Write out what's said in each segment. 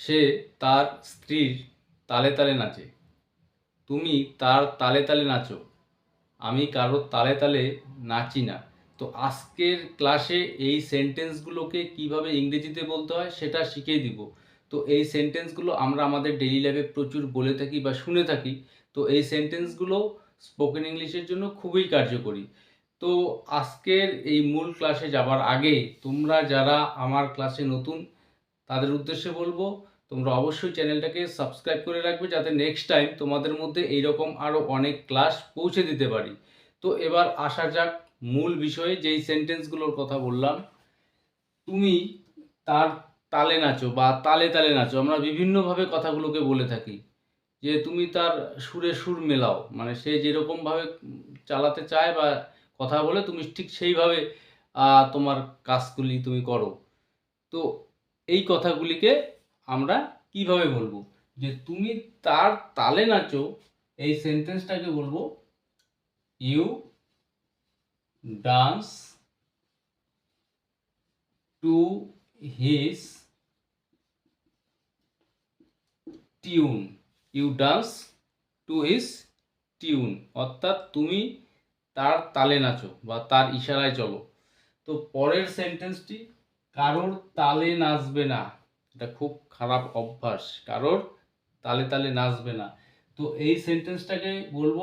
সে তার স্ত্রীর তালে তালে নাচে। তুমি তার তালে তালে নাচো। আমি কারোর তালে তালে নাচি না। তো আজকের ক্লাসে এই সেন্টেন্সগুলোকে কীভাবে ইংরেজিতে বলতে হয় সেটা শিখিয়ে দিব। তো এই সেন্টেন্সগুলো আমরা আমাদের ডেইলি লাইফে প্রচুর বলে থাকি বা শুনে থাকি। তো এই সেন্টেন্সগুলো স্পোকেন ইংলিশের জন্য খুবই কার্যকরী। তো আজকের এই মূল ক্লাসে যাবার আগে তোমরা যারা আমার ক্লাসে নতুন তাদের উদ্দেশ্যে বলব, তোমরা অবশ্যই চ্যানেলটাকে সাবস্ক্রাইব করে রাখবে যাতে নেক্সট টাইম তোমাদের মধ্যে এইরকম আরও অনেক ক্লাস পৌঁছে দিতে পারি। তো এবার আসা যাক মূল বিষয়ে, যেই সেন্টেন্সগুলোর কথা বললাম। তুমি তার তালে নাচো বা তালে তালে নাচো, আমরা বিভিন্নভাবে কথাগুলোকে বলে থাকি। যে তুমি তার সুরে সুর মেলাও মানে সে যেরকমভাবে চালাতে চায় বা কথা বলে, তুমি ঠিক সেইভাবে তোমার কাজগুলি তুমি করো। তো এই কথাগুলিকে আমরা কীভাবে বলব? যে তুমি তার তালে নাচো, এই সেন্টেন্সটাকে বলব you dance to his tune you dance to his tune অর্থাৎ তুমি তার তালে নাচো বা তার ইশারায় চলো। তো পরের সেন্টেন্সটি কারোর তালে নাচবে না। এটা খুব খারাপ অভ্যাস। কারোর তালে তালে নাচবে না। তো এই সেন্টেন্সটাকে বলব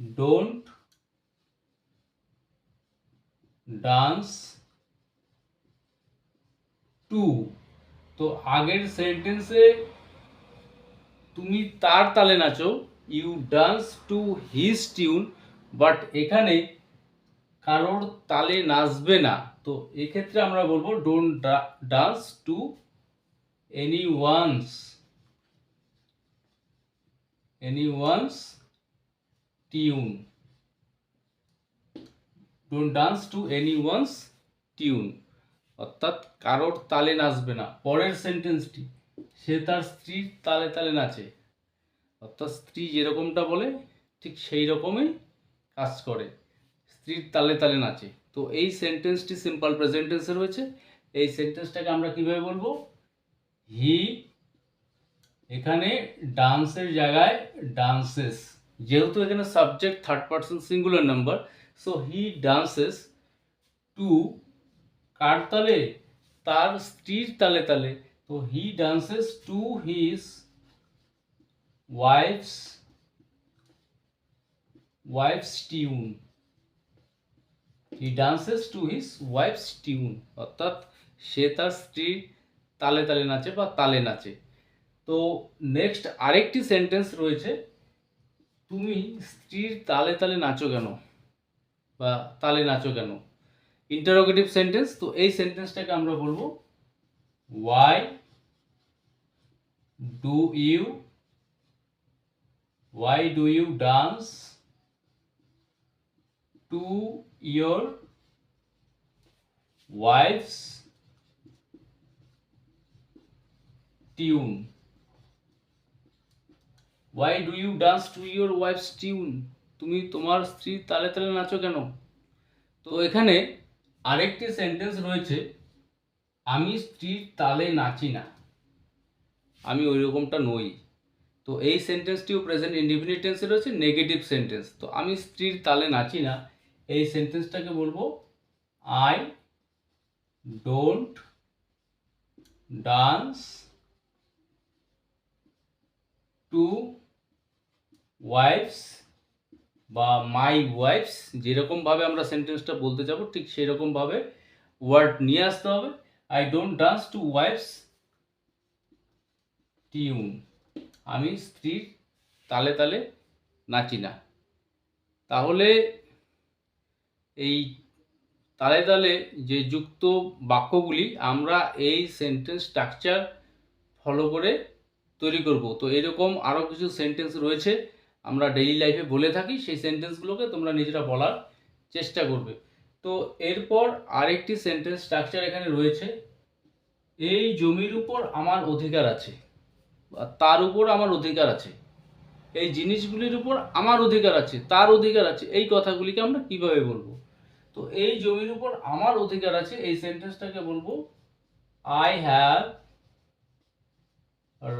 ডোন্ট ডান্স টু তো আগের সেন্টেন্সে তুমি তার তালে নাচো you dance to his tune but এখানে কারোর তালে নাচবে না। তো এক্ষেত্রে আমরা বলব don't dance to anyone's anyone's tune don't dance to anyone's tune অর্থাৎ কারোর তালে নাচবে না। পরের সেন্টেন্সটি সে তার স্ত্রীর তালে তালে নাচে। অর্থাৎ স্ত্রী যেরকমটা বলে, ঠিক সেই রকমই কাজ করে। স্ত্রীর তালে তালে নাচে। তো এই সেন্টেন্সটি সিম্পল প্রেজেন্ট টেন্সে রয়েছে। এই সেন্টেন্সটাকে আমরা কীভাবে বলব? হি এখানে ডান্সের জায়গায় ডান্সেস যেহেতু এখানে subject third person singular number so he dances to কার তালে? তার স্ত্রীর তালে তালে। তো he dances to his wife's wife's tune he dances to his wife's tune অর্থাৎ সে তার স্ত্রীর তালে তালে নাচে বা তালে নাচে। তো নেক্সট আরেকটি সেন্টেন্স রয়েছে। তুমি স্ত্রীর তালে তালে নাচো কেন? বা তালে নাচো কেন? ইন্টারোগেটিভ সেন্টেন্স তো এই সেন্টেন্সটাকে আমরা বলব why do you why do you dance to your wife's tune why do you dance to your wife's tune তুমি তোমার স্ত্রীর তালে তালে নাচো কেন? তো এখানে আরেকটি সেন্টেন্স রয়েছে, আমি স্ত্রীর তালে নাচি না। আমি ওই রকমটা নই। তো এই সেন্টেন্সটিও প্রেজেন্ট ইন্ডিফিনিট টেন্সে রয়েছে নেগেটিভ সেন্টেন্স তো আমি স্ত্রীর তালে নাচি না এই সেন্টেন্সটাকে বলব I don't dance to wife's বা মাই ওয়াইফস যেরকমভাবে আমরা সেন্টেন্সটা বলতে যাব, ঠিক সেরকমভাবে ওয়ার্ড নিয়ে আসতে হবে। I don't dance to wife's tune আমি স্ত্রীর তালে তালে নাচি না। তাহলে এই তালে তালে যে যুক্ত বাক্যগুলি আমরা এই সেন্টেন্স স্ট্রাকচার ফলো করে তৈরি করব। তো এরকম আরও কিছু সেন্টেন্স রয়েছে, আমরা ডেইলি লাইফে বলে থাকি, সেই সেন্টেন্সগুলোকে তোমরা নিজেরা বলার চেষ্টা করবে। তো এরপর আরেকটি সেন্টেন্স স্ট্রাকচার এখানে রয়েছে, এই জমির উপর আমার অধিকার আছে তার উপর আমার অধিকার আছে, এই জিনিসগুলির উপর আমার অধিকার আছে, তার অধিকার আছে, এই কথাগুলিকে আমরা কীভাবে বলব? তো এই জমির উপর আমার অধিকার আছে, এই সেন্টেন্সটাকে বলব I have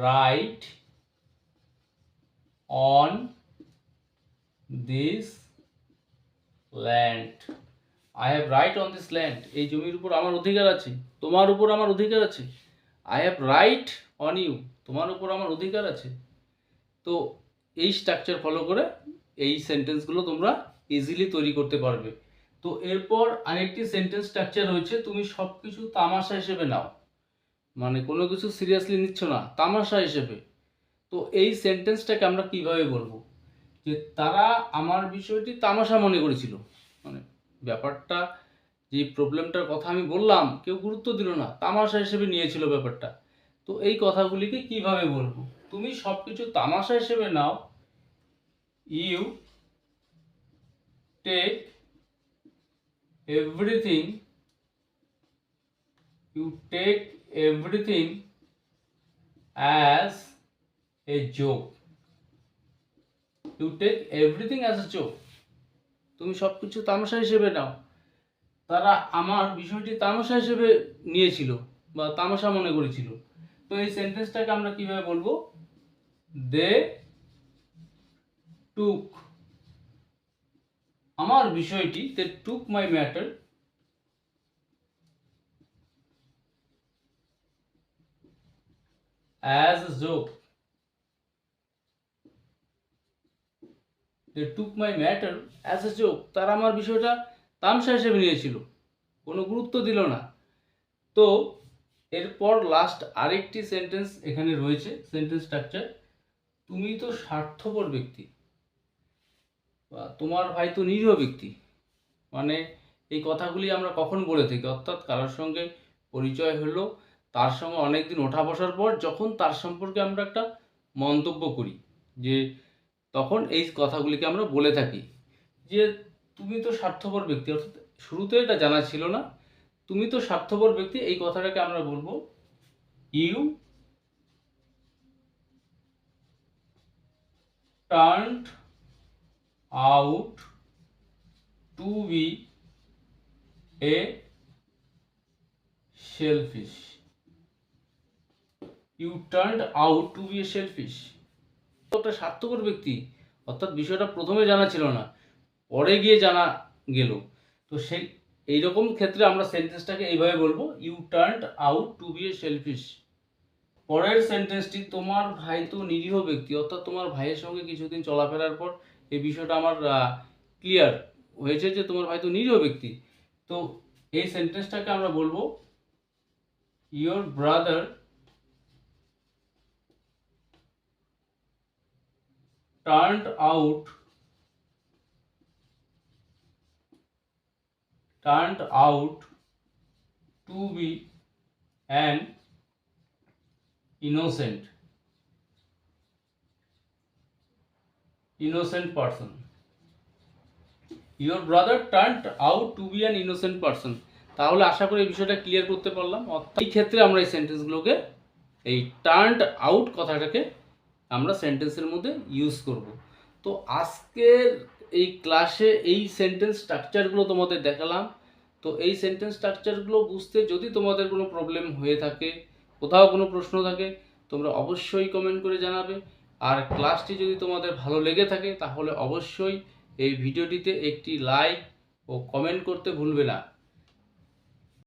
right on this land I have right on this land এই জমির উপর আমার অধিকার আছে, তোমার উপর আমার অধিকার আছে। I have right on you তোমার উপর আমার অধিকার আছে। তো এই স্ট্রাকচার ফলো করে এই সেন্টেন্সগুলো তোমরা ইজিলি তৈরি করতে পারবে। তো এরপর আরেকটি সেন্টেন্স স্ট্রাকচার রয়েছে, তুমি সব কিছু তামাশা হিসেবে নাও। মানে কোনো কিছু সিরিয়াসলি নিচ্ছ না, তামাশা হিসেবে। তো এই সেন্টেন্সটাকে আমরা কীভাবে বলব? যে তারা আমার বিষয়টি তামাশা মনে করেছিল। মানে ব্যাপারটা, যে প্রবলেমটার কথা আমি বললাম, কেউ গুরুত্ব দিল না, তামাশা হিসেবে নিয়েছিল ব্যাপারটা। তো এই কথাগুলিকে কীভাবে বলব? তুমি সব কিছু তামাশা হিসেবে নাও। You take everything you take everything as a joke you take everything as a joke তুমি সব কিছু তামাশা হিসেবে নাও। তারা আমার বিষয়টি তামাশা হিসেবে নিয়েছিল বা তামাশা মনে করেছিল। তো এই সেন্টেন্সটাকে আমরা কীভাবে বলব? দে টুক আমার বিষয়টি they took my matter as joke they took my matter as a joke তারা আমার বিষয়টা তামসা হিসেবে নিয়েছিল। কোনো গুরুত্ব দিল না। তো, এরপর লাস্ট আরেকটি সেন্টেন্স এখানে রয়েছে সেন্টেন্স স্ট্রাকচার তুমি তো স্বার্থপর ব্যক্তি। তোমার ভাই তো নিরীহ ব্যক্তি। মানে এই কথাগুলি আমরা কখন বলে থাকি? অর্থাৎ কারোর সঙ্গে পরিচয় হলো, তার সঙ্গে অনেক দিন ওঠা বসার পর যখন তার সম্পর্কে আমরা একটা মন্তব্য করি, যে তখন এই কথাগুলিকে আমরা বলে থাকি। যে তুমি তো স্বার্থপর ব্যক্তি, অর্থাৎ শুরুতে এটা জানা ছিল না, তুমি তো স্বার্থপর ব্যক্তি, এই কথাটাকে আমরা বলব you turned out to be a selfish you turned out to be a selfish একটা স্বার্থপর ব্যক্তি। অর্থাৎ বিষয়টা প্রথমে জানা ছিল না, পরে গিয়ে জানা গেল। তো সেই, এইরকম ক্ষেত্রে আমরা সেন্টেন্সটাকে এইভাবে বলব you turned out to be a selfish পরের সেন্টেন্সটি তোমার ভাই তো নিরীহ ব্যক্তি, অর্থাৎ তোমার ভাইয়ের সঙ্গে কিছুদিন চলাফেরার পর এই বিষয়টা আমার ক্লিয়ার হয়েছে যে তোমার ভাই তো নিরীহ ব্যক্তি। তো এই সেন্টেন্সটাকে আমরা বলব your brother turned out turned out to be an innocent. Innocent person. Your brother turned out to be an innocent person. তাহলে আশা করি এই বিষয়টা ক্লিয়ার করতে পারলাম। অর্থাৎ এই ক্ষেত্রে আমরা এই সেন্টেন্সগুলোকে এই টার্নড আউট কথাটাকে আমরা সেন্টেন্সের মধ্যে ইউজ করব। তো আজকের এই ক্লাসে এই সেন্টেন্স স্ট্রাকচারগুলো তোমাদের দেখালাম। তো এই সেন্টেন্স স্ট্রাকচারগুলো বুঝতে যদি তোমাদের কোনো প্রবলেম হয়ে থাকে, কোথাও কোনো প্রশ্ন থাকে, তোমরা অবশ্যই কমেন্ট করে জানাবে। আর ক্লাসটি যদি তোমাদের ভালো লেগে থাকে, তাহলে অবশ্যই এই ভিডিওটিতে একটি লাইক ও কমেন্ট করতে ভুলবে না।